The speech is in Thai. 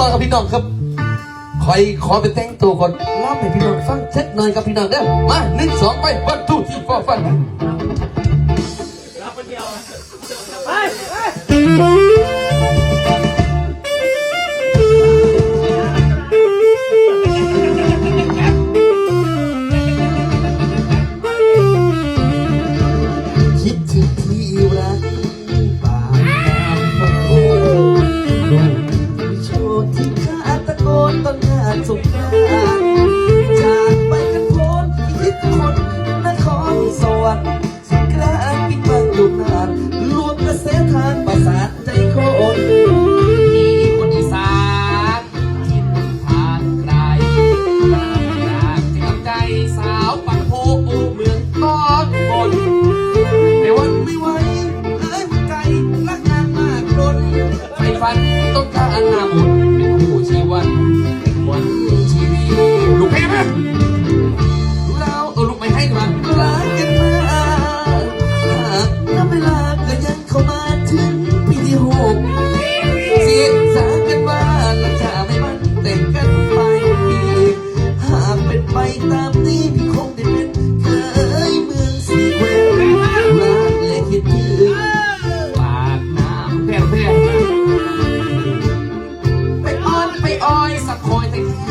ต่อกับพี่น้องครับคอยขอไปแต่งตัวก่อนเล่าให้พี่น้องฟังเช็ดหน่อยกับพี่น้องเด้อมาหนึ่งสองไปวันทูที่ฟอฟันคิดถึงที่รั บังาจสุขนาจากไปกันคนคิดคนนะขอสวรรค์สงกรานต์ปีบังดุนานรวมกระแสทานประสานใจคนที่คนอีสานกินทานไกลอยากจะกใจสาวปักโพเมืองตอนบนในวันไม่ไหวเอ้หัวใจรักนางมากล้นไปฝันต้องการหน้ามุน็นไปตามนี้พี่คงได้เป็นเคยเมืองสีเวลากและคิดถึงปากน้ำแพร่ไปอ้อนไปอ้อยสักคอยแต่